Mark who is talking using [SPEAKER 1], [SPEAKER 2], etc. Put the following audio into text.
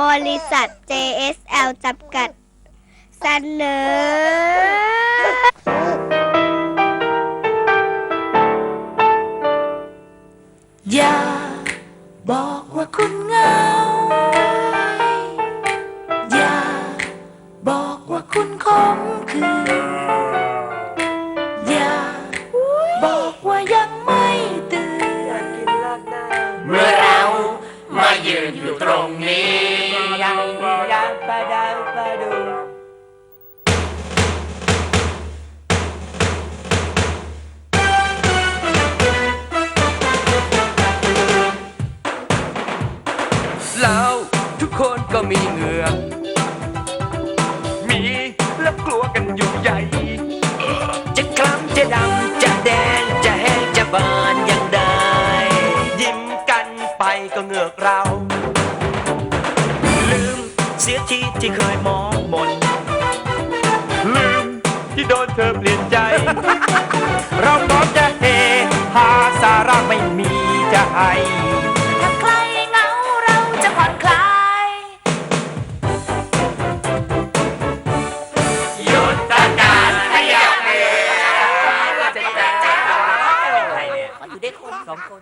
[SPEAKER 1] บริษัท JSL จำกัดเสนอ
[SPEAKER 2] อย่าบอกว่าคุณเหงา อย่าบอกว่าคุณคมคืน อย่าบอกว่ายังไม่ตื่น
[SPEAKER 3] เม
[SPEAKER 2] ื่อเรามายืนอยู่ตรงนี้
[SPEAKER 3] ปะดาปะดูแล้วทุกคน
[SPEAKER 4] ก็มีเหงื่อ
[SPEAKER 3] มีแล้วกลัวกันอยู่ใหญ่ จะคล้ำจะดำจะแดงจะแห้งจะบานยังได้ยิ้มกันไปก็เหงือกเรา เสียทีที่เคยมองมนลืมที่โดนเธอเปลี่ยนใจ เราพร้อมจะเฮหาสาระไม่มีจะให้
[SPEAKER 2] ถ้าใครเหงาเราจะผ่อนคลาย หยุดการขยับเรือจะจะจะอะไรเนี่ยมันอยู่ได้คนสองคน